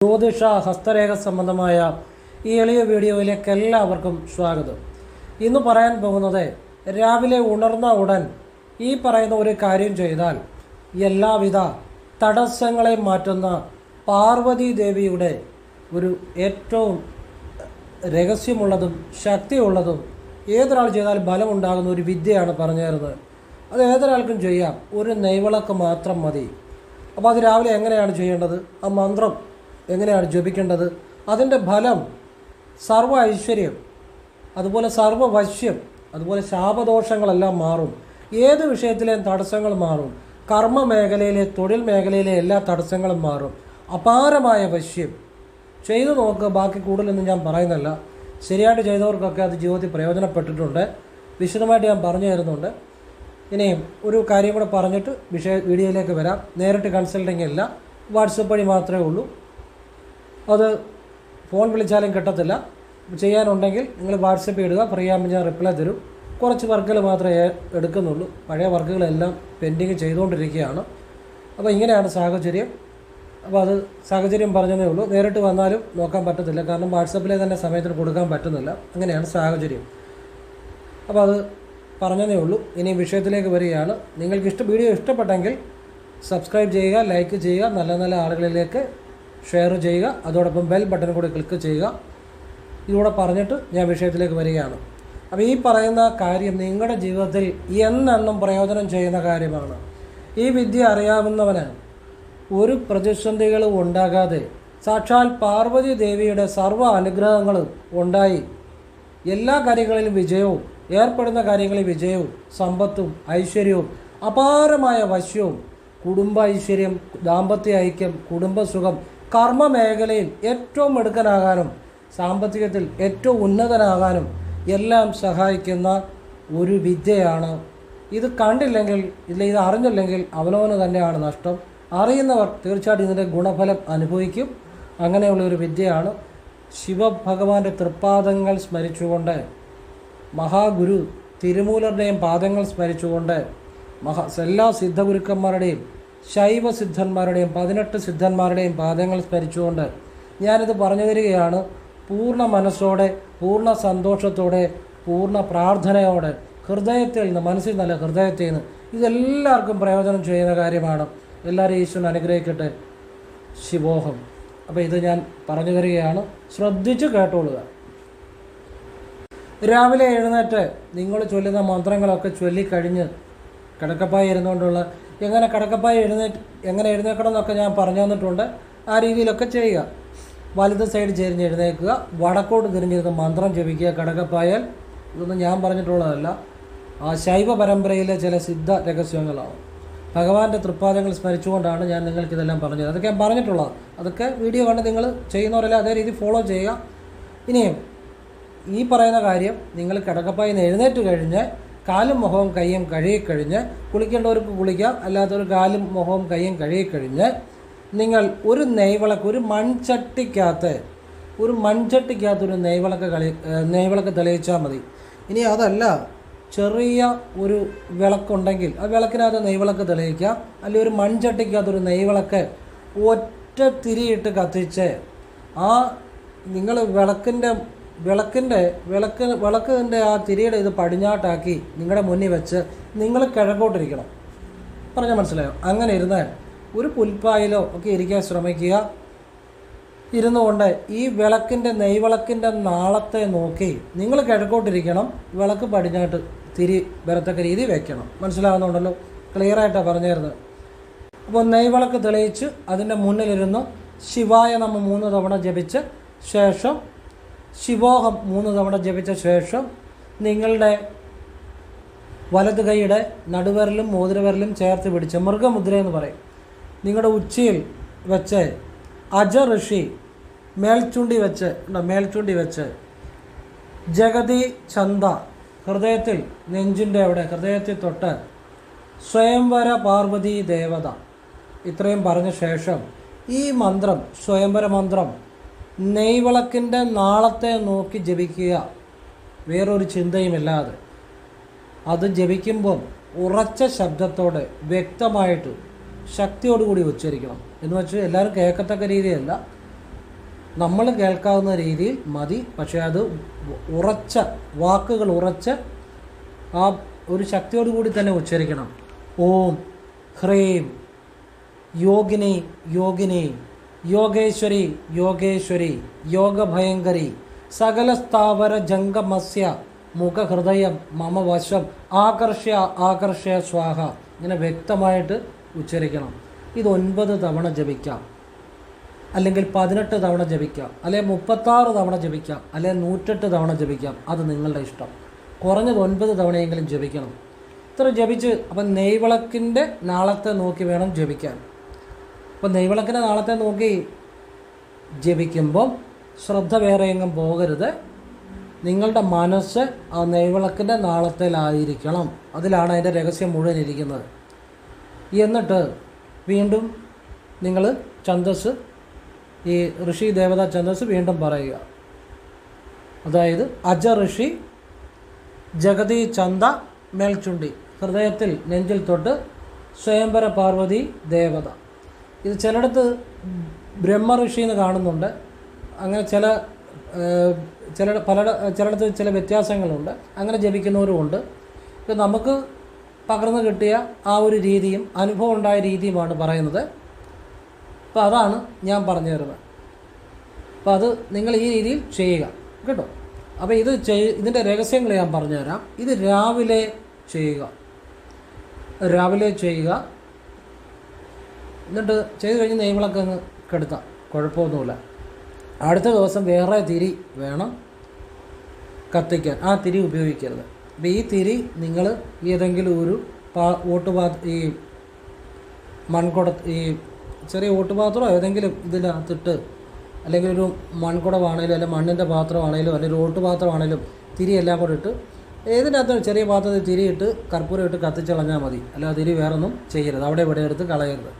ജ്യോതിഷ ഹസ്തരേഖ സംബന്ധമായ ഈ എളിയ വീഡിയോയിലേക്ക് എല്ലാവർക്കും സ്വാഗതം. ഇന്ന് പറയാൻ പോകുന്നത് രാവിലെ ഉണർന്ന ഉടൻ ഈ പറയുന്ന ഒരു കാര്യം ചെയ്താൽ എല്ലാവിധ തടസ്സങ്ങളെ മാറ്റുന്ന പാർവതി ദേവിയുടെ ഒരു ഏറ്റവും രഹസ്യമുള്ളതും ശക്തിയുള്ളതും ഏതൊരാൾ ചെയ്താൽ ബലമുണ്ടാകുന്ന ഒരു വിദ്യയാണ് പറഞ്ഞു തരുന്നത്. അത് ഏതൊരാൾക്കും ചെയ്യാം. ഒരു നെയ്വിളക്ക് മാത്രം മതി. അപ്പോൾ അത് രാവിലെ എങ്ങനെയാണ് ചെയ്യേണ്ടത്? ആ മന്ത്രം എങ്ങനെയാണ് ജപിക്കേണ്ടത്? അതിന്റെ ഫലം സർവ ഐശ്വര്യം അതുപോലെ സർവവശ്യം അതുപോലെ ശാപദോഷങ്ങളെല്ലാം മാറും. ഏത് വിഷയത്തിലെയും തടസ്സങ്ങൾ മാറും. കർമ്മ മേഖലയിലെ തൊഴിൽ മേഖലയിലെ എല്ലാ തടസ്സങ്ങളും മാറും. അപാരമായ വശ്യം. ചെയ്തു നോക്കുക ബാക്കി കൂടുതലൊന്നും ഞാൻ പറയുന്നില്ല ശരിയായിട്ട് ചെയ്തവർക്കൊക്കെ അത് ജീവിതത്തിൽ പ്രയോജനപ്പെട്ടിട്ടുണ്ട്. വിശദമായിട്ട് ഞാൻ പറഞ്ഞു തരുന്നുണ്ട്. ഇനിയും ഒരു കാര്യം കൂടെ പറഞ്ഞിട്ട് വിഷയ വീഡിയോയിലേക്ക് വരാം. നേരിട്ട് കൺസൾട്ടിങ് ഇല്ല. വാട്സപ്പ് വഴി മാത്രമേ ഉള്ളൂ. അത് ഫോൺ വിളിച്ചാലും കിട്ടത്തില്ല. ചെയ്യാനുണ്ടെങ്കിൽ നിങ്ങൾ വാട്സപ്പ് ഇടുക. ഫ്രീ ആകുമ്പോൾ ഞാൻ റിപ്ലൈ തരും. കുറച്ച് വർക്കുകൾ മാത്രമേ എടുക്കുന്നുള്ളൂ. പഴയ വർക്കുകളെല്ലാം പെൻഡിങ് ചെയ്തുകൊണ്ടിരിക്കുകയാണ്. അപ്പോൾ ഇങ്ങനെയാണ് സാഹചര്യം. അപ്പോൾ അത് സാഹചര്യം പറഞ്ഞതേ ഉള്ളൂ. നേരിട്ട് വന്നാലും നോക്കാൻ പറ്റത്തില്ല. കാരണം വാട്സപ്പിലെ തന്നെ സമയത്തിന് കൊടുക്കാൻ പറ്റുന്നില്ല. അങ്ങനെയാണ് സാഹചര്യം. അപ്പോൾ അത് പറഞ്ഞതേ ഉള്ളൂ. ഇനി വിഷയത്തിലേക്ക് വരികയാണ്. നിങ്ങൾക്ക് ഇഷ്ട വീഡിയോ ഇഷ്ടപ്പെട്ടെങ്കിൽ സബ്സ്ക്രൈബ് ചെയ്യുക ലൈക്ക് ചെയ്യുക. നല്ല നല്ല ആളുകളിലേക്ക് ഷെയർ ചെയ്യുക. അതോടൊപ്പം ബെൽ ബട്ടൺ കൂടി ക്ലിക്ക് ചെയ്യുക. ഇതിലൂടെ പറഞ്ഞിട്ട് ഞാൻ വിഷയത്തിലേക്ക് വരികയാണ്. അപ്പോൾ ഈ പറയുന്ന കാര്യം നിങ്ങളുടെ ജീവിതത്തിൽ എന്നെന്നും പ്രയോജനം ചെയ്യുന്ന കാര്യമാണ്. ഈ വിദ്യ അറിയാവുന്നവന് ഒരു പ്രതിസന്ധികളും ഉണ്ടാകാതെ സാക്ഷാൽ പാർവതി ദേവിയുടെ സർവ അനുഗ്രഹങ്ങളും ഉണ്ടായി. എല്ലാ കാര്യങ്ങളിലും വിജയവും ഏർപ്പെടുന്ന കാര്യങ്ങളിൽ വിജയവും സമ്പത്തും ഐശ്വര്യവും അപാരമായ വശ്യവും കുടുംബ ഐശ്വര്യം ദാമ്പത്യ ഐക്യം കുടുംബസുഖം കർമ്മ മേഖലയിൽ ഏറ്റവും മിടുക്കനാകാനും സാമ്പത്തികത്തിൽ ഏറ്റവും ഉന്നതനാകാനും എല്ലാം സഹായിക്കുന്ന ഒരു വിദ്യയാണ്. ഇത് കണ്ടില്ലെങ്കിൽ ഇല്ല ഇത് അറിഞ്ഞില്ലെങ്കിൽ അവനവന് തന്നെയാണ് നഷ്ടം. അറിയുന്നവർ തീർച്ചയായിട്ടും ഇതിന്റെ ഗുണഫലം അനുഭവിക്കും. അങ്ങനെയുള്ള ഒരു വിദ്യയാണ്. ശിവഭഗവാന്റെ തൃപ്പാദങ്ങൾ സ്മരിച്ചുകൊണ്ട് മഹാഗുരു തിരുമൂലരുടെയും പാദങ്ങൾ സ്മരിച്ചുകൊണ്ട് മഹാ എല്ലാ സിദ്ധഗുരുക്കന്മാരുടെയും ശൈവ സിദ്ധന്മാരുടെയും പതിനെട്ട് സിദ്ധന്മാരുടെയും പാദങ്ങൾ സ്മരിച്ചുകൊണ്ട് ഞാനിത് പറഞ്ഞു തരികയാണ്. പൂർണ മനസ്സോടെ പൂർണ സന്തോഷത്തോടെ പൂർണ പ്രാർത്ഥനയോടെ ഹൃദയത്തിൽ നിന്ന് മനസ്സിൽ നല്ല ഹൃദയത്തിൽ നിന്ന് ഇതെല്ലാവർക്കും പ്രയോജനം ചെയ്യുന്ന കാര്യമാണ്. എല്ലാവരും ഈശ്വരൻ അനുഗ്രഹിക്കട്ടെ. ശിവോഹം. അപ്പോൾ ഇത് ഞാൻ പറഞ്ഞു തരികയാണ്. ശ്രദ്ധിച്ച് കേട്ടോളുക. രാവിലെ എഴുന്നേറ്റ് നിങ്ങൾ ചൊല്ലുന്ന മന്ത്രങ്ങളൊക്കെ ചൊല്ലിക്കഴിഞ്ഞ് കിടക്കപ്പായി ഇരുന്നുകൊണ്ടുള്ള എങ്ങനെ കിടക്കപ്പായി എഴുന്നേറ്റ് എങ്ങനെ എഴുന്നേക്കണം എന്നൊക്കെ ഞാൻ പറഞ്ഞു തന്നിട്ടുണ്ട്. ആ രീതിയിലൊക്കെ ചെയ്യുക. വലത് സൈഡ് ചെരിഞ്ഞ് എഴുന്നേൽക്കുക. വടക്കോട്ട് തിരിഞ്ഞിരുന്ന് മന്ത്രം ജപിക്കുക. കിടക്കപ്പായാൽ ഇതൊന്നും ഞാൻ പറഞ്ഞിട്ടുള്ളതല്ല. ആ ശൈവ പരമ്പരയിലെ ചില സിദ്ധ രഹസ്യങ്ങളാണ് ഭഗവാന്റെ തൃപ്പാദങ്ങൾ സ്മരിച്ചുകൊണ്ടാണ് ഞാൻ നിങ്ങൾക്കിതെല്ലാം പറഞ്ഞത്. അതൊക്കെ ഞാൻ പറഞ്ഞിട്ടുള്ളത് അതൊക്കെ വീഡിയോ കണ്ട് നിങ്ങൾ ചെയ്യുന്നവരെല്ലാം അതേ രീതി ഫോളോ ചെയ്യുക. ഇനിയും ഈ പറയുന്ന കാര്യം നിങ്ങൾ കിടക്കപ്പായി എഴുന്നേറ്റ് കഴിഞ്ഞ് കാലും മുഖവും കൈയും കഴുകിക്കഴിഞ്ഞ് കുളിക്കേണ്ടവർക്ക് കുളിക്കാം അല്ലാത്തവർ കാലും മുഖവും കൈയും കഴുകിക്കഴിഞ്ഞ് നിങ്ങൾ ഒരു നെയ്വിളക്ക് ഒരു മൺചട്ടിക്കകത്ത് ഒരു മൺചട്ടിക്കകത്ത് ഒരു നെയ്വിളക്ക് കളി നെയ്വിളക്ക് തെളിയിച്ചാൽ മതി. ഇനി അതല്ല ചെറിയ ഒരു വിളക്കുണ്ടെങ്കിൽ ആ വിളക്കിനകത്ത് നെയ്വിളക്ക് തെളിയിക്കാം അല്ലെങ്കിൽ ഒരു മൺചട്ടിക്കകത്ത് ഒരു നെയ്വിളക്ക് ഒറ്റ തിരിയിട്ട് കത്തിച്ച് ആ നിങ്ങൾ വിളക്കിന്റെ വിളക്കിന്റെ വിളക്ക് വിളക്കിന്റെ ആ തിരിയുടെ ഇത് പടിഞ്ഞാട്ടാക്കി നിങ്ങളുടെ മുന്നിൽ വെച്ച് നിങ്ങൾ കിഴക്കോട്ടിരിക്കണം. പറഞ്ഞാൽ മനസ്സിലായോ? അങ്ങനെ ഇരുന്നാൽ ഒരു പുൽപ്പായിലോ ഒക്കെ ഇരിക്കാൻ ശ്രമിക്കുക. ഇരുന്നു കൊണ്ട് ഈ വിളക്കിന്റെ നെയ്വിളക്കിന്റെ നാളത്തെ നോക്കി നിങ്ങൾ കിഴക്കോട്ടിരിക്കണം. വിളക്ക് പടിഞ്ഞാട്ട് തിരി വരത്തക്ക രീതി വെക്കണം. മനസ്സിലാകുന്നുണ്ടല്ലോ ക്ലിയറായിട്ടാണ് പറഞ്ഞു തരുന്നത് അപ്പോൾ നെയ്വിളക്ക് തെളിയിച്ച് അതിന്റെ മുന്നിലിരുന്നു ശിവായ നമ്മൾ മൂന്ന് തവണ ജപിച്ച് ശേഷം ശിവോഹം മൂന്ന് തവണ ജപിച്ച ശേഷം നിങ്ങളുടെ വലത് കൈയുടെ നടുവിരലും മോതിരവിരലും ചേർത്ത് പിടിച്ച് മൃഗമുദ്ര എന്ന് പറയും. നിങ്ങളുടെ ഉച്ചയിൽ വെച്ച് അജ ഋഷി മേൽച്ചുണ്ടി വെച്ച് ഉണ്ടോ? മേൽചുണ്ടി വെച്ച് ജഗതി ചന്ത ഹൃദയത്തിൽ നെഞ്ചിന്റെ അവിടെ ഹൃദയത്തിൽ തൊട്ട് സ്വയംവര പാർവതി ദേവത ഇത്രയും പറഞ്ഞ ശേഷം ഈ മന്ത്രം സ്വയംവര മന്ത്രം നെയ്വിളക്കിന്റെ നാളത്തെ നോക്കി ജപിക്കുക. വേറൊരു ചിന്തയുമില്ലാതെ. അത് ജപിക്കുമ്പം ഉറച്ച ശബ്ദത്തോടെ വ്യക്തമായിട്ട് ശക്തിയോടുകൂടി ഉച്ചരിക്കണം. എന്ന് വെച്ചാൽ എല്ലാവരും കേൾക്കത്തക്ക രീതിയല്ല. നമ്മൾ കേൾക്കാവുന്ന രീതിയിൽ മതി. പക്ഷേ അത് ഉറച്ച വാക്കുകൾ ഉറച്ച ആ ഒരു ശക്തിയോടുകൂടി തന്നെ ഉച്ചരിക്കണം. ഓം ഹ്രീം യോഗിനി യോഗിനി. യോഗേശ്വരി യോഗേശ്വരി യോഗഭയങ്കരി സകല സ്ഥാവര ജംഗമസ്യ മുഖഹൃദയം മമ വശം ആകർഷ്യ ആകർഷ്യ സ്വാഹ ഇങ്ങനെ വ്യക്തമായിട്ട് ഉച്ചരിക്കണം. ഇത് ഒൻപത് തവണ ജപിക്കാം. അല്ലെങ്കിൽ പതിനെട്ട് തവണ ജപിക്കാം. അല്ലെങ്കിൽ മുപ്പത്താറ് തവണ ജപിക്കാം. അല്ലെങ്കിൽ നൂറ്റെട്ട് തവണ ജപിക്കാം. അത് നിങ്ങളുടെ ഇഷ്ടം. കുറഞ്ഞത് ഒൻപത് തവണയെങ്കിലും ജപിക്കണം. ഇത്ര ജപിച്ച് അപ്പം നെയ്വിളക്കിന്റെ നാളത്തെ നോക്കി വേണം ജപിക്കാൻ. അപ്പം നെയ്വിളക്കിന്റെ നാളത്തെ നോക്കി ജപിക്കുമ്പം ശ്രദ്ധ വേറെ എങ്ങും പോകരുത്. നിങ്ങളുടെ മനസ്സ് ആ നെയ്വിളക്കിന്റെ നാളത്തിലായിരിക്കണം. അതിലാണ് അതിന്റെ രഹസ്യം മുഴുവൻ ഇരിക്കുന്നത്. എന്നിട്ട് വീണ്ടും നിങ്ങൾ ഛന്ദസ് ഈ ഋഷി ദേവത ഛന്ദസ് വീണ്ടും പറയുക. അതായത് അജ ഋഷി ജഗതി ചന്ത മേൽച്ചുണ്ടി. ഹൃദയത്തിൽ നെഞ്ചിൽ തൊട്ട് സ്വയംവര പാർവതി ദേവത. ഇത് ചിലയിടത്ത് ബ്രഹ്മ ഋഷി എന്ന് കാണുന്നുണ്ട്. അങ്ങനെ ചില ചില പല ചിലയിടത്ത് ചില വ്യത്യാസങ്ങളുണ്ട്. അങ്ങനെ ജപിക്കുന്നവരുമുണ്ട് ഇപ്പം നമുക്ക് പകർന്നു കിട്ടിയ ആ ഒരു രീതിയും അനുഭവം ഉണ്ടായ രീതിയുമാണ് പറയുന്നത്. അപ്പോൾ അതാണ് ഞാൻ പറഞ്ഞു തരുന്നത്. അപ്പോൾ അത് നിങ്ങൾ ഈ രീതിയിൽ ചെയ്യുക. കേട്ടോ? അപ്പോൾ ഇത് ചെയ് ഇതിന്റെ രഹസ്യങ്ങൾ ഞാൻ പറഞ്ഞുതരാം ഇത് രാവിലെ ചെയ്യുക. രാവിലെ ചെയ്യുക. എന്നിട്ട് ചെയ്ത് കഴിഞ്ഞ് നെയ്മളൊക്കെ അങ്ങ് കെടുത്താം കുഴപ്പമൊന്നുമില്ല. അടുത്ത ദിവസം വേറെ തിരി വേണം കത്തിക്കാൻ. ആ തിരി ഉപയോഗിക്കരുത്. അപ്പോൾ ഈ തിരി നിങ്ങൾ ഏതെങ്കിലും ഒരു പാ ഓട്ടുപാ ഈ മൺകുട ഈ ചെറിയ ഓട്ടുപാത്രമോ ഏതെങ്കിലും ഇതിനകത്തിട്ട് അല്ലെങ്കിൽ ഒരു മൺകുടമാണേലും അല്ലെങ്കിൽ മണ്ണിന്റെ പാത്രമാണേലും അല്ലെങ്കിൽ ഒരു ഓട്ടുപാത്രമാണേലും തിരി എല്ലാം കൂടെ ഇട്ട് ഏതിനകത്ത് ചെറിയ പാത്രത്തിൽ തിരിയിട്ട് കർപ്പൂരം ഇട്ട് കത്തിച്ചളഞ്ഞാൽ മതി. അല്ലാതെ തിരി വേറൊന്നും ചെയ്യരുത്. അവിടെ ഇവിടെ എടുത്ത് കളയരുത്.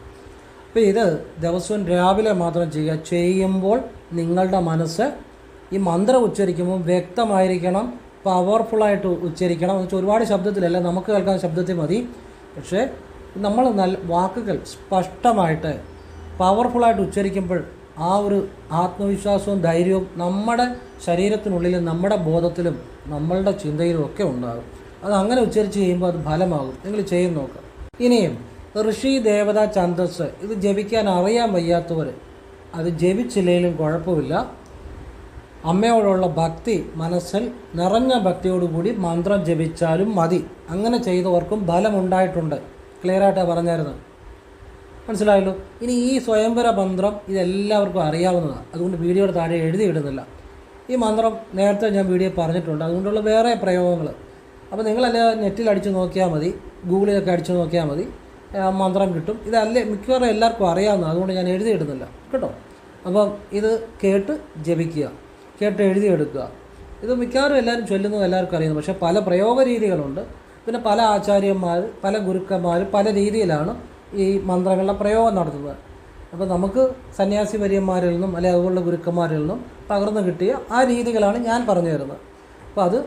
അപ്പോൾ ഇത് ദിവസവും രാവിലെ മാത്രം ചെയ്യുക. ചെയ്യുമ്പോൾ നിങ്ങളുടെ മനസ്സ് ഈ മന്ത്രം ഉച്ചരിക്കുമ്പോൾ വ്യക്തമായിരിക്കണം പവർഫുള്ളായിട്ട് ഉച്ചരിക്കണം. എന്ന് വെച്ചാൽ ഒരുപാട് ശബ്ദത്തിലല്ല നമുക്ക് കേൾക്കാൻ ശബ്ദത്തിൽ മതി. പക്ഷേ നമ്മൾ നല്ല വാക്കുകൾ സ്പഷ്ടമായിട്ട് പവർഫുള്ളായിട്ട് ഉച്ചരിക്കുമ്പോൾ ആ ഒരു ആത്മവിശ്വാസവും ധൈര്യവും നമ്മുടെ ശരീരത്തിനുള്ളിലും നമ്മുടെ ബോധത്തിലും നമ്മളുടെ ചിന്തയിലും ഒക്കെ ഉണ്ടാകും. അത് അങ്ങനെ ഉച്ചരിച്ച് ചെയ്യുമ്പോൾ അത് ഫലമാകും. നിങ്ങൾ ചെയ്ത് നോക്കുക. ഇനിയും ഋഷി ദേവത ഛന്ദസ് ഇത് ജപിക്കാൻ അറിയാൻ വയ്യാത്തവർ അത് ജപിച്ചില്ലെങ്കിലും കുഴപ്പമില്ല. അമ്മയോടുള്ള ഭക്തി മനസ്സിൽ നിറഞ്ഞ ഭക്തിയോടുകൂടി മന്ത്രം ജപിച്ചാലും മതി. അങ്ങനെ ചെയ്തവർക്കും ഫലമുണ്ടായിട്ടുണ്ട്. ക്ലിയറായിട്ടാണ് പറഞ്ഞായിരുന്നു. മനസ്സിലായല്ലോ? ഇനി ഈ സ്വയംവര മന്ത്രം ഇതെല്ലാവർക്കും അറിയാവുന്നതാണ് അതുകൊണ്ട് വീഡിയോയുടെ താഴെ എഴുതിയിടുന്നില്ല. ഈ മന്ത്രം നേരത്തെ ഞാൻ വീഡിയോ പറഞ്ഞിട്ടുണ്ട്. അതുകൊണ്ടുള്ള വേറെ പ്രയോഗങ്ങൾ അപ്പോൾ നിങ്ങളെല്ലാം നെറ്റിൽ അടിച്ച് നോക്കിയാൽ മതി. ഗൂഗിളിലൊക്കെ അടിച്ച് നോക്കിയാൽ മതി. മന്ത്രം കിട്ടും. ഇതല്ലേ മിക്കവാറും എല്ലാവർക്കും അറിയാവുന്ന അതുകൊണ്ട് ഞാൻ എഴുതിയിടുന്നില്ല. കേട്ടോ? അപ്പം ഇത് കേട്ട് ജപിക്കുക. കേട്ട് എഴുതിയെടുക്കുക. ഇത് മിക്കവാറും എല്ലാവരും ചൊല്ലുന്നത് എല്ലാവർക്കും അറിയുന്നു പക്ഷേ പല പ്രയോഗ രീതികളുണ്ട് പിന്നെ പല ആചാര്യന്മാർ പല ഗുരുക്കന്മാർ പല രീതിയിലാണ് ഈ മന്ത്രങ്ങളുടെ പ്രയോഗം നടത്തുന്നത്. അപ്പോൾ നമുക്ക് സന്യാസി വര്യന്മാരിൽ നിന്നും അല്ലെങ്കിൽ അതുപോലുള്ള ഗുരുക്കന്മാരിൽ നിന്നും പകർന്നു കിട്ടിയ ആ രീതികളാണ് ഞാൻ പറഞ്ഞു തരുന്നത്. അപ്പോൾ അത്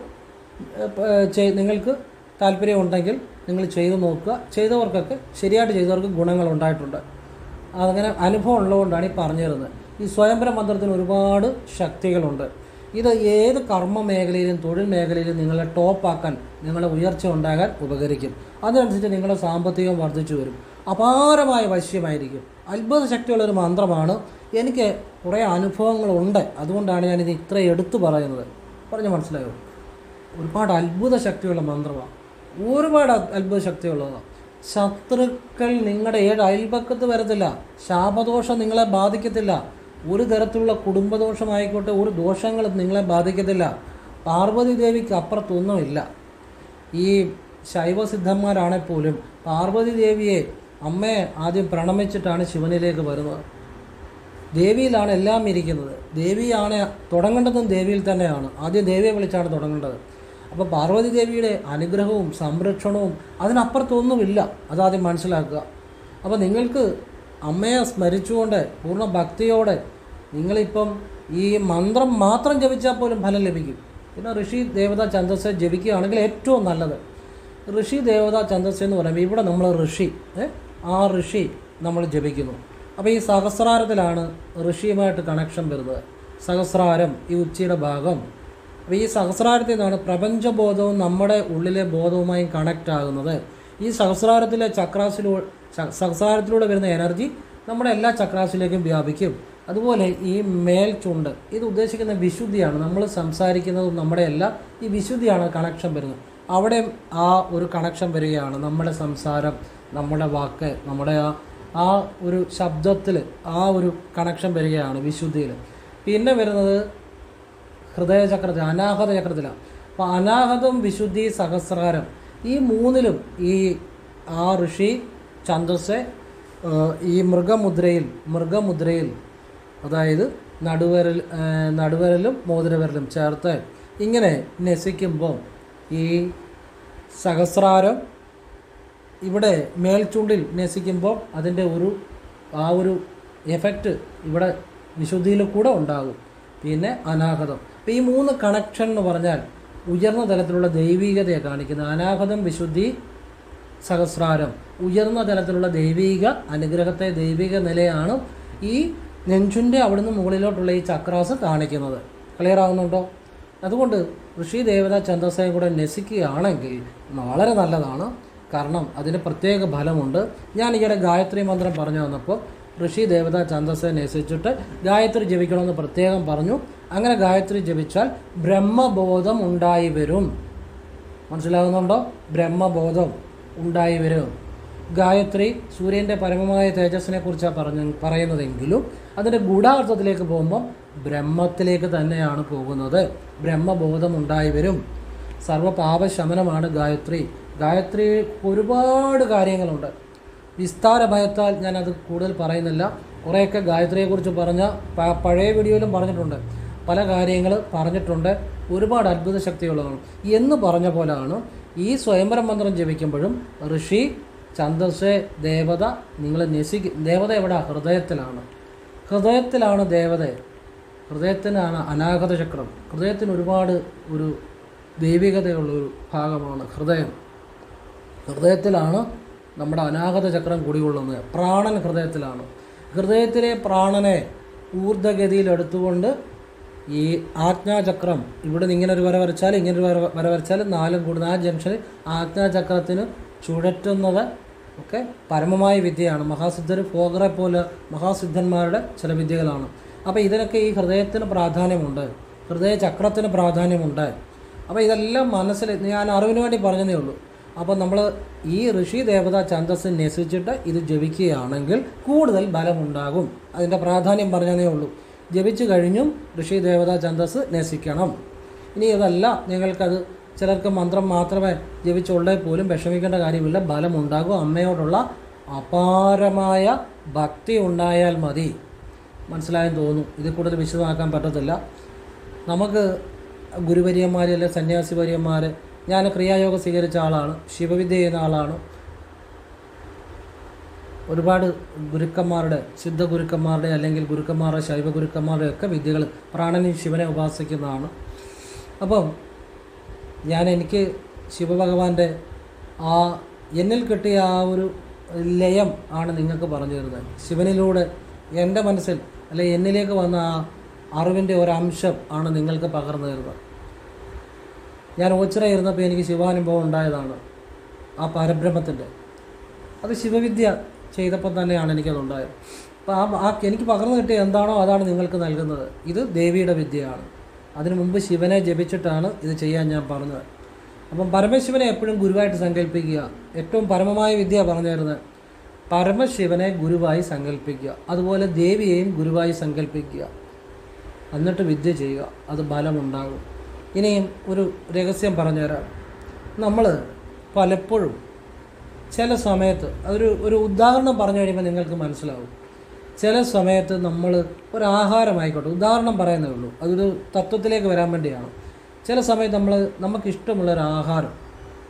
നിങ്ങൾക്ക് താല്പര്യമുണ്ടെങ്കിൽ നിങ്ങൾ ചെയ്തു നോക്കുക. ചെയ്തവർക്കൊക്കെ ശരിയായിട്ട് ചെയ്തവർക്ക് ഗുണങ്ങൾ ഉണ്ടായിട്ടുണ്ട് അതങ്ങനെ അനുഭവം ഉള്ളതുകൊണ്ടാണ് ഈ പറഞ്ഞു തരുന്നത് ഈ സ്വയംഭര മന്ത്രത്തിന് ഒരുപാട് ശക്തികളുണ്ട്. ഇത് ഏത് കർമ്മ മേഖലയിലും തൊഴിൽ മേഖലയിലും നിങ്ങളെ ടോപ്പാക്കാൻ നിങ്ങളെ ഉയർച്ച ഉണ്ടാകാൻ ഉപകരിക്കും. അതനുസരിച്ച് നിങ്ങളുടെ സാമ്പത്തികം വർദ്ധിച്ചു വരും. അപാരമായ വശ്യമായിരിക്കും. അത്ഭുത ശക്തിയുള്ള ഒരു മന്ത്രമാണ്. എനിക്ക് കുറേ അനുഭവങ്ങളുണ്ട്. അതുകൊണ്ടാണ് ഞാനിത് ഇത്ര എടുത്തു പറയുന്നത്. പറഞ്ഞു മനസ്സിലായോ? ഒരുപാട് അത്ഭുത ശക്തിയുള്ള മന്ത്രമാണ്. ഒരുപാട് അത്ഭുത ശക്തിയുള്ളതാണ് ശത്രുക്കൾ നിങ്ങളുടെ ഏഴ് അയൽപക്കത്ത് വരത്തില്ല. ശാപദോഷം നിങ്ങളെ ബാധിക്കത്തില്ല. ഒരു തരത്തിലുള്ള കുടുംബദോഷമായിക്കോട്ടെ ഒരു ദോഷങ്ങളും നിങ്ങളെ ബാധിക്കത്തില്ല. പാർവതി ദേവിക്ക് അപ്പുറത്തൊന്നുമില്ല. ഈ ശൈവസിദ്ധന്മാരാണെങ്കിൽ പോലും പാർവതി ദേവിയെ അമ്മയെ ആദ്യം പ്രണമിച്ചിട്ടാണ് ശിവനിലേക്ക് വരുന്നത്. ദേവിയിലാണ് എല്ലാം ഇരിക്കുന്നത്. ദേവിയാണ് തുടങ്ങേണ്ടതും ദേവിയിൽ തന്നെയാണ്. ആദ്യം ദേവിയെ വിളിച്ചാണ് തുടങ്ങേണ്ടത്. അപ്പോൾ പാർവതി ദേവിയുടെ അനുഗ്രഹവും സംരക്ഷണവും അതിനപ്പുറത്തൊന്നുമില്ല. അതാദ്യം മനസ്സിലാക്കുക. അപ്പോൾ നിങ്ങൾക്ക് അമ്മയെ സ്മരിച്ചുകൊണ്ട് പൂർണ ഭക്തിയോടെ നിങ്ങളിപ്പം ഈ മന്ത്രം മാത്രം ജപിച്ചാൽ പോലും ഫലം ലഭിക്കും. പിന്നെ ഋഷി ദേവത ഛന്ദസ് ജപിക്കുകയാണെങ്കിൽ ഏറ്റവും നല്ലത്. ഋഷി ദേവത ഛന്ദസ് എന്ന് പറയുമ്പോൾ ഇവിടെ നമ്മൾ ഋഷി? ആ ഋഷി നമ്മൾ ജപിക്കുന്നു. അപ്പോൾ ഈ സഹസ്രാരത്തിലാണ് ഋഷിയുമായിട്ട് കണക്ഷൻ വരുന്നത്. സഹസ്രാരം ഈ ഉച്ചയുടെ ഭാഗം. അപ്പോൾ ഈ സഹസ്രാരത്തിൽ നിന്നാണ് പ്രപഞ്ചബോധവും നമ്മുടെ ഉള്ളിലെ ബോധവുമായി കണക്റ്റ് ആകുന്നത്. ഈ സഹസ്രാരത്തിലെ ചക്രാസിലൂടെ സഹസ്രാരത്തിലൂടെ വരുന്ന എനർജി നമ്മുടെ എല്ലാ ചക്രാസിലേക്കും വ്യാപിക്കും. അതുപോലെ ഈ മേൽചുണ്ട് ഇത് ഉദ്ദേശിക്കുന്ന വിശുദ്ധിയാണ്. നമ്മൾ സംസാരിക്കുന്നതും നമ്മുടെ എല്ലാം ഈ വിശുദ്ധിയാണ് കണക്ഷൻ വരുന്നത്. അവിടെ ആ ഒരു കണക്ഷൻ വരികയാണ് നമ്മുടെ സംസാരം നമ്മുടെ വാക്ക് നമ്മുടെ ആ ആ ഒരു ശബ്ദത്തിൽ ആ ഒരു കണക്ഷൻ വരികയാണ് വിശുദ്ധിയിൽ പിന്നെ വരുന്നത് ഹൃദയചക്രത്തിൽ അനാഹത ചക്രത്തിലാണ് അപ്പോൾ അനാഹതം വിശുദ്ധി സഹസ്രാരം ഈ മൂന്നിലും ഈ ആ ഋഷി ഛന്ദസ് ഈ മൃഗമുദ്രയിൽ മൃഗമുദ്രയിൽ അതായത് നടുവരൽ നടുവരലും മോതിരവരലും ചേർത്ത് ഇങ്ങനെ നസിക്കുമ്പോൾ ഈ സഹസ്രാരം ഇവിടെ മേൽച്ചുണ്ടിൽ നസിക്കുമ്പോൾ അതിന്റെ ഒരു ആ ഒരു എഫക്റ്റ് ഇവിടെ വിശുദ്ധിയിൽ കൂടെ ഉണ്ടാകും. പിന്നെ അനാഹതം. അപ്പോൾ ഈ മൂന്ന് കണക്ഷൻ എന്ന് പറഞ്ഞാൽ ഉയർന്ന തലത്തിലുള്ള ദൈവികതയെ കാണിക്കുന്ന അനാഹതം വിശുദ്ധി സഹസ്രാരം. ഉയർന്ന തലത്തിലുള്ള ദൈവിക അനുഗ്രഹത്തെ ദൈവിക നിലയാണ് ഈ നെഞ്ചുന്റെ അവിടുന്ന് മുകളിലോട്ടുള്ള ഈ ചക്രാസ് കാണിക്കുന്നത്. ക്ലിയർ ആകുന്നുണ്ടോ അതുകൊണ്ട് ഋഷി ദേവത ചന്ദ്രസേനം കൂടെ നസിക്കുകയാണെങ്കിൽ വളരെ നല്ലതാണ്. കാരണം അതിന് പ്രത്യേക ഫലമുണ്ട്. ഞാൻ ഈയിടെ ഗായത്രി മന്ത്രം പറഞ്ഞു വന്നപ്പോൾ ഋഷി ദേവത ഛന്ദസ്സെ നസിച്ചിട്ട് ഗായത്രി ജപിക്കണമെന്ന് പ്രത്യേകം പറഞ്ഞു. അങ്ങനെ ഗായത്രി ജപിച്ചാൽ ബ്രഹ്മബോധം ഉണ്ടായി വരും. മനസ്സിലാകുന്നുണ്ടോ? ബ്രഹ്മബോധം ഉണ്ടായി വരും. ഗായത്രി സൂര്യന്റെ പരമമായ തേജസ്സിനെ കുറിച്ചാണ് പറഞ്ഞു പറയുന്നതെങ്കിലും അതിന്റെ ഗൂഢാർത്ഥത്തിലേക്ക് പോകുമ്പോൾ ബ്രഹ്മത്തിലേക്ക് തന്നെയാണ് പോകുന്നത്. ബ്രഹ്മബോധം ഉണ്ടായി വരും. സർവപാപശമനമാണ് ഗായത്രി. ഗായത്രി ഒരുപാട് കാര്യങ്ങളുണ്ട്. വിസ്താര ഭയത്താൽ ഞാനത് കൂടുതൽ പറയുന്നില്ല. കുറേയൊക്കെ ഗായത്രിയെക്കുറിച്ച് പറഞ്ഞ പഴയ വീഡിയോയിലും പറഞ്ഞിട്ടുണ്ട്. പല കാര്യങ്ങൾ പറഞ്ഞിട്ടുണ്ട്. ഒരുപാട് അത്ഭുത ശക്തിയുള്ളതാണ്. എന്ന് പറഞ്ഞ പോലെയാണ് ഈ സ്വയംവരം മന്ത്രം ജപിക്കുമ്പോഴും ഋഷി ഛന്ദസ് ദേവത നിങ്ങൾ നസിക്ക് ദേവത എവിടെ? ഹൃദയത്തിലാണ്. ഹൃദയത്തിലാണ് ദേവത. ഹൃദയത്തിനാണ് അനാഗത ചക്രം. ഹൃദയത്തിന് ഒരുപാട് ഒരു ദൈവികതയുള്ള ഒരു ഭാഗമാണ് ഹൃദയം. ഹൃദയത്തിലാണ് നമ്മുടെ അനാഗത ചക്രം കുടികൊള്ളുന്നത് പ്രാണൻ ഹൃദയത്തിലാണ്. ഹൃദയത്തിലെ പ്രാണനെ ഊർദ്ധഗതിയിൽ എടുത്തുകൊണ്ട് ഈ ആജ്ഞാചക്രം ഇവിടെ നിന്ന് ഇങ്ങനെ ഒരു വര വരച്ചാൽ ഇങ്ങനെ ഒരു വര വര വരച്ചാൽ നാലും കൂടുന്ന ആ ജംഗ്ഷനിൽ ആജ്ഞാചക്രത്തിന് ചുഴറ്റുന്നത് ഒക്കെ പരമമായ വിദ്യയാണ്. മഹാസിദ്ധർ ഫോഗറെ പോലെ മഹാസിദ്ധന്മാരുടെ ചില വിദ്യകളാണ്. അപ്പോൾ ഇതിനൊക്കെ ഈ ഹൃദയത്തിന് പ്രാധാന്യമുണ്ട്. ഹൃദയ ചക്രത്തിന് പ്രാധാന്യമുണ്ട്. അപ്പോൾ ഇതെല്ലാം മനസ്സിൽ ഞാൻ അറിവിന് വേണ്ടി പറഞ്ഞതേ ഉള്ളൂ. അപ്പോൾ നമ്മൾ ഈ ഋഷി ദേവത ഛന്ദസ് നസിച്ചിട്ട് ഇത് ജപിക്കുകയാണെങ്കിൽ കൂടുതൽ ബലമുണ്ടാകും. അതിന്റെ പ്രാധാന്യം പറഞ്ഞതേ ഉള്ളൂ. ജപിച്ചു കഴിഞ്ഞും ഋഷി ദേവത ഛന്ദസ് നസിക്കണം. ഇനി ഇതല്ല നിങ്ങൾക്കത് ചിലർക്ക് മന്ത്രം മാത്രമേ ജപിച്ചുള്ളേ പോലും വിഷമിക്കേണ്ട കാര്യമില്ല. ബലമുണ്ടാകും. അമ്മയോടുള്ള അപാരമായ ഭക്തി ഉണ്ടായാൽ മതി. മനസ്സിലായെന്ന് തോന്നുന്നു. ഇത് കൂടുതൽ വിശദമാക്കാൻ പറ്റത്തില്ല. നമുക്ക് ഗുരുവര്യന്മാർ അല്ലെങ്കിൽ സന്യാസി വര്യന്മാർ ഞാൻ ക്രിയായോഗം സ്വീകരിച്ച ആളാണ് ശിവവിദ്യ ചെയ്യുന്ന ആളാണ്. ഒരുപാട് ഗുരുക്കന്മാരുടെ സിദ്ധ ഗുരുക്കന്മാരുടെ അല്ലെങ്കിൽ ഗുരുക്കന്മാരുടെ ശൈവ ഗുരുക്കന്മാരുടെ ഒക്കെ വിദ്യകൾ പ്രാണനും ശിവനെ ഉപാസിക്കുന്നതാണ്. അപ്പം ഞാൻ എനിക്ക് ശിവഭഗവാന്റെ ആ എന്നിൽ കിട്ടിയ ആ ഒരു ലയം ആണ് നിങ്ങൾക്ക് പറഞ്ഞു തരുന്നത്. ശിവനിലൂടെ എന്റെ മനസ്സിൽ അല്ലെ എന്നിലേക്ക് വന്ന ആ അറിവിന്റെ ഒരംശം ആണ് നിങ്ങൾക്ക് പകർന്നു തരുന്നത്. ഞാൻ ഓച്ചിറ ഇരുന്നപ്പോൾ എനിക്ക് ശിവാനുഭവം ഉണ്ടായതാണ് ആ പരബ്രഹ്മത്തിന്റെ. അത് ശിവവിദ്യ ചെയ്തപ്പോൾ തന്നെയാണ് എനിക്കതുണ്ടായത്. അപ്പോൾ ആ ആ എനിക്ക് പകർന്നു കിട്ടിയ എന്താണോ അതാണ് നിങ്ങൾക്ക് നൽകുന്നത്. ഇത് ദേവിയുടെ വിദ്യയാണ്. അതിനു മുമ്പ് ശിവനെ ജപിച്ചിട്ടാണ് ഇത് ചെയ്യാൻ ഞാൻ പറഞ്ഞത്. അപ്പം പരമശിവനെ എപ്പോഴും ഗുരുവായിട്ട് സങ്കല്പിക്കുക. ഏറ്റവും പരമമായ വിദ്യ പറഞ്ഞു തരുന്നത് പരമശിവനെ ഗുരുവായി സങ്കല്പിക്കുക. അതുപോലെ ദേവിയെയും ഗുരുവായി സങ്കല്പിക്കുക. എന്നിട്ട് വിദ്യ ചെയ്യുക. അത് ബലമുണ്ടാകും ഇനിയും ഒരു രഹസ്യം പറഞ്ഞുതരാം. നമ്മൾ പലപ്പോഴും ചില സമയത്ത് അതൊരു ഒരു ഉദാഹരണം പറഞ്ഞു കഴിയുമ്പോൾ നിങ്ങൾക്ക് മനസ്സിലാവും. ചില സമയത്ത് നമ്മൾ ഒരു ആഹാരമായിക്കോട്ടെ ഉദാഹരണം പറയുന്നേ ഉള്ളൂ. അതൊരു തത്വത്തിലേക്ക് വരാൻ വേണ്ടിയാണ്. ചില സമയത്ത് നമ്മൾ നമുക്കിഷ്ടമുള്ള ഒരു ആഹാരം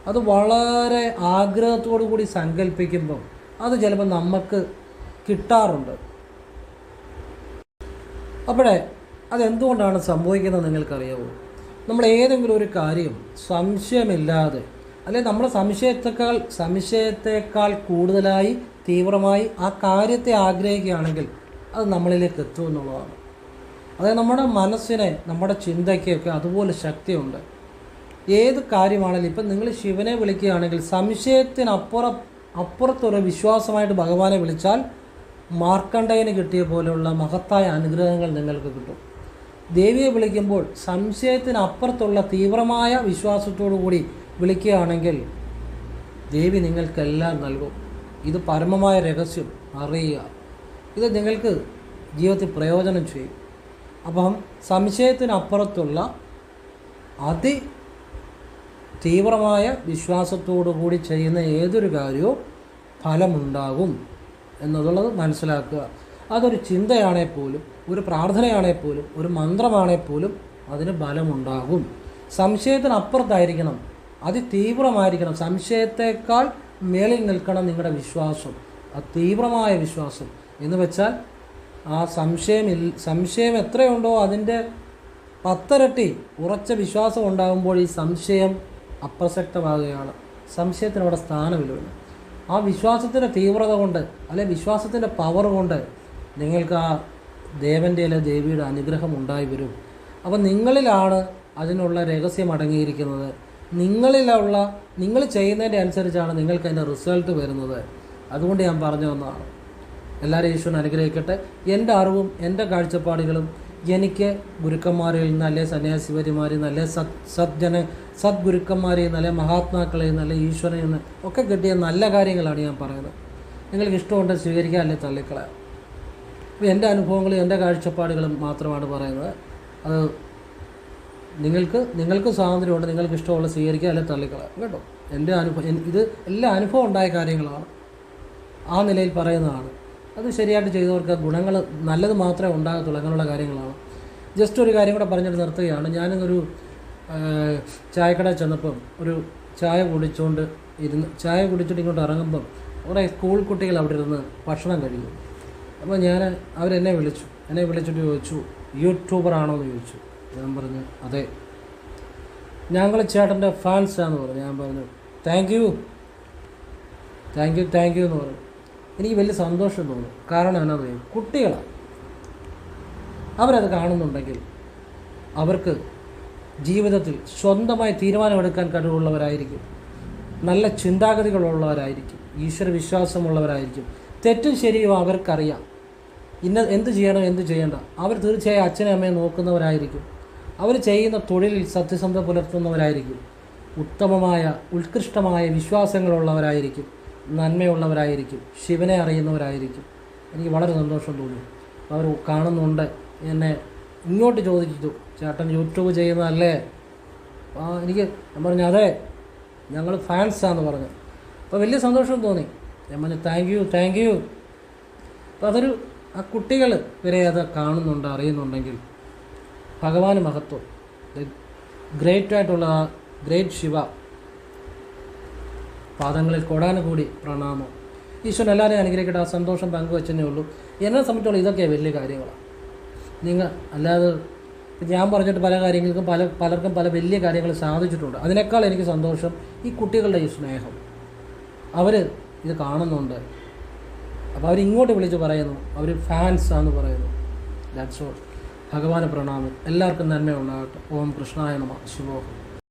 അത് വളരെ ആഗ്രഹത്തോടു കൂടി സങ്കല്പിക്കുമ്പോൾ അത് ചിലപ്പോൾ നമുക്ക് കിട്ടാറുണ്ട്. അപ്പോഴേ അതെന്തുകൊണ്ടാണ് സംഭവിക്കുന്നത് നിങ്ങൾക്കറിയാവോ? നമ്മൾ ഏതെങ്കിലും ഒരു കാര്യം സംശയമില്ലാതെ അല്ലെ നമ്മൾ സംശയത്തെക്കാൾ സംശയത്തെക്കാൾ കൂടുതലായി തീവ്രമായി ആ കാര്യത്തെ ആഗ്രഹിക്കുകയാണെങ്കിൽ അത് നമ്മളിലേക്ക് എത്തും എന്നുള്ളതാണ്. അതായത് നമ്മുടെ മനസ്സിനെ നമ്മുടെ ചിന്തയ്ക്കൊക്കെ അതുപോലെ ശക്തിയുണ്ട്. ഏത് കാര്യമാണെങ്കിലും ഇപ്പം നിങ്ങൾ ശിവനെ വിളിക്കുകയാണെങ്കിൽ സംശയത്തിനപ്പുറം അപ്പുറത്തൊരു വിശ്വാസമായിട്ട് ഭഗവാനെ വിളിച്ചാൽ മാർക്കണ്ഡയന് കിട്ടിയ പോലെയുള്ള മഹത്തായ അനുഗ്രഹങ്ങൾ നിങ്ങൾക്ക് കിട്ടും. ദേവിയെ വിളിക്കുമ്പോൾ സംശയത്തിനപ്പുറത്തുള്ള തീവ്രമായ കൂടി വിളിക്കുകയാണെങ്കിൽ ദേവി നിങ്ങൾക്കെല്ലാം നൽകും. ഇത് പരമമായ രഹസ്യം. അറിയുക. ഇത് നിങ്ങൾക്ക് ജീവിതത്തിൽ പ്രയോജനം ചെയ്യും. അപ്പം സംശയത്തിനപ്പുറത്തുള്ള അതി തീവ്രമായ കൂടി ചെയ്യുന്ന ഏതൊരു കാര്യവും ഫലമുണ്ടാകും. എന്നുള്ളത് മനസ്സിലാക്കുക. അതൊരു ചിന്തയാണെങ്കിൽ പോലും ഒരു പ്രാർത്ഥനയാണേ പോലും ഒരു മന്ത്രമാണേ പോലും അതിന് ബലമുണ്ടാകും. സംശയത്തിനപ്പുറത്തായിരിക്കണം അതിതീവ്രമായിരിക്കണം. സംശയത്തെക്കാൾ മേളിൽ നിൽക്കണം നിങ്ങളുടെ വിശ്വാസം തീവ്രമായ വിശ്വാസം. എന്ന് വെച്ചാൽ ആ സംശയം സംശയം എത്രയുണ്ടോ അതിന്റെ പത്തരട്ടി ഉറച്ച വിശ്വാസം ഉണ്ടാകുമ്പോൾ ഈ സംശയം അപ്രസക്തമാകുകയാണ്. സംശയത്തിന് അവിടെ സ്ഥാനമില്ല ആ വിശ്വാസത്തിന്റെ തീവ്രത കൊണ്ട് അല്ലെ വിശ്വാസത്തിന്റെ പവർ കൊണ്ട് നിങ്ങൾക്ക് ആ ദേവന്റെ അല്ലെ ദേവിയുടെ അനുഗ്രഹം ഉണ്ടായി വരും അപ്പം നിങ്ങളിലാണ് അതിനുള്ള രഹസ്യം അടങ്ങിയിരിക്കുന്നത്. നിങ്ങളിലുള്ള നിങ്ങൾ ചെയ്യുന്നതിന്റെ അനുസരിച്ചാണ് നിങ്ങൾക്ക് അതിന്റെ റിസൾട്ട് വരുന്നത്. അതുകൊണ്ട് ഞാൻ പറഞ്ഞു വന്നതാണ്. എല്ലാവരും ഈശ്വരൻ അനുഗ്രഹിക്കട്ടെ. എന്റെ അറിവും എന്റെ കാഴ്ചപ്പാടുകളും എനിക്ക് ഗുരുക്കന്മാരിൽ നിന്ന് അല്ലെ സന്യാസിവരിമാരിൽ നിന്ന് അല്ലെ സത് സജ്ജന സദ്ഗുരുക്കന്മാരിൽ നിന്ന് അല്ലെ മഹാത്മാക്കളിൽ നിന്ന് അല്ലെ ഈശ്വരനിൽ നിന്ന് ഒക്കെ കിട്ടിയ നല്ല കാര്യങ്ങളാണ് ഞാൻ പറയുന്നത്. നിങ്ങൾക്ക് ഇഷ്ടമുണ്ട് സ്വീകരിക്കുക അല്ലെ തള്ളിക്കളയാം അപ്പോൾ എന്റെ അനുഭവങ്ങളും എന്റെ കാഴ്ചപ്പാടുകളും മാത്രമാണ് പറയുന്നത്. അത് നിങ്ങൾക്ക് നിങ്ങൾക്ക് സ്വാതന്ത്ര്യമുണ്ട് നിങ്ങൾക്ക് ഇഷ്ടമുള്ള സ്വീകരിക്കുക അല്ലെങ്കിൽ തള്ളിക്കളയാം കേട്ടോ? എന്റെ അനുഭവം ഇത് എല്ലാ അനുഭവം ഉണ്ടായ കാര്യങ്ങളാണ്. ആ നിലയിൽ പറയുന്നതാണ്. അത് ശരിയായിട്ട് ചെയ്തവർക്ക് ഗുണങ്ങൾ നല്ലത് മാത്രമേ ഉണ്ടാകത്തുള്ളൂ അങ്ങനെയുള്ള കാര്യങ്ങളാണ്. ജസ്റ്റ് ഒരു കാര്യം കൂടെ പറഞ്ഞിട്ട് നിർത്തുകയാണ്. ഞാനിന്നൊരു ചായക്കട ചെന്നപ്പം ഒരു ചായ കുടിച്ചുകൊണ്ട് ഇരുന്ന് ചായ കുടിച്ചിട്ട് ഇങ്ങോട്ട് ഇറങ്ങുമ്പം കുറേ സ്കൂൾ കുട്ടികൾ അവിടെ ഇരുന്ന് ഭക്ഷണം കഴിക്കും അപ്പോൾ ഞാൻ അവരെന്നെ വിളിച്ചു. എന്നെ വിളിച്ചിട്ട് ചോദിച്ചു യൂട്യൂബറാണോ എന്ന് ചോദിച്ചു. ഞാൻ പറഞ്ഞു അതെ. ഞങ്ങൾ ചേട്ടന്റെ ഫാൻസാന്ന് പറഞ്ഞു. ഞാൻ പറഞ്ഞു thank you thank you thank you എന്ന് പറഞ്ഞു. എനിക്ക് വലിയ സന്തോഷം തോന്നും. കാരണം എന്നാന്ന് പറയും കുട്ടികളാണ് അവരത് കാണുന്നുണ്ടെങ്കിൽ അവർക്ക് ജീവിതത്തിൽ സ്വന്തമായി തീരുമാനമെടുക്കാൻ കഴിവുള്ളവരായിരിക്കും. നല്ല ചിന്താഗതികളുള്ളവരായിരിക്കും. ഈശ്വര വിശ്വാസമുള്ളവരായിരിക്കും. തെറ്റും ശരിയും അവർക്കറിയാം. ഇന്ന എന്ത് ചെയ്യണം എന്ത് ചെയ്യണ്ട. അവർ തീർച്ചയായും അച്ഛനെ അമ്മയെ നോക്കുന്നവരായിരിക്കും. അവർ ചെയ്യുന്ന തൊഴിലിൽ സത്യസന്ധത പുലർത്തുന്നവരായിരിക്കും. ഉത്തമമായ ഉത്കൃഷ്ടമായ വിശ്വാസങ്ങളുള്ളവരായിരിക്കും. നന്മയുള്ളവരായിരിക്കും. ശിവനെ അറിയുന്നവരായിരിക്കും. എനിക്ക് വളരെ സന്തോഷം തോന്നി. അവർ കാണുന്നുണ്ട് എന്നെ ഇങ്ങോട്ട് ചോദിച്ചു ചേട്ടൻ യൂട്യൂബ് ചെയ്യുന്നതല്ലേ? എനിക്ക് ഞാൻ പറഞ്ഞു അതെ ഞങ്ങൾ ഫാൻസാന്ന് പറഞ്ഞു. അപ്പോൾ വലിയ സന്തോഷം തോന്നി. ഞാൻ താങ്ക് യു താങ്ക് യു അപ്പോൾ അതൊരു ആ കുട്ടികൾ ഇവരെ അത് കാണുന്നുണ്ട് അറിയുന്നുണ്ടെങ്കിൽ ഭഗവാന് മഹത്വം. ഗ്രേറ്റ് ആയിട്ടുള്ള ആ ഗ്രേറ്റ് ശിവ പാദങ്ങളിൽ കൊടാനുകൂടി പ്രണാമം. ഈശ്വരൻ എല്ലാവരെയും അനുഗ്രഹിക്കട്ടെ ആ സന്തോഷം പങ്കുവെച്ചതേ ഉള്ളൂ. എന്നെ സംബന്ധിച്ചോളം ഇതൊക്കെ വലിയ കാര്യങ്ങളാണ് നിങ്ങൾ അല്ലാതെ ഞാൻ പറഞ്ഞിട്ട് പല കാര്യങ്ങൾക്കും പല പലർക്കും പല വലിയ കാര്യങ്ങൾ സാധിച്ചിട്ടുണ്ട്. അതിനേക്കാൾ എനിക്ക് സന്തോഷം ഈ കുട്ടികളുടെ ഈ സ്നേഹം. അവർ ഇത് കാണുന്നുണ്ട്. അപ്പോൾ അവരിങ്ങോട്ട് വിളിച്ച് പറയുന്നു. അവർ ഫാൻസ് ആണെന്ന് പറയുന്നു. ദാറ്റ്സ് ഓൾ ഭഗവാന് പ്രണാമം. എല്ലാവർക്കും നന്മ ഉണ്ടാകട്ടെ ഓം കൃഷ്ണായ നമ. ശിവോഹം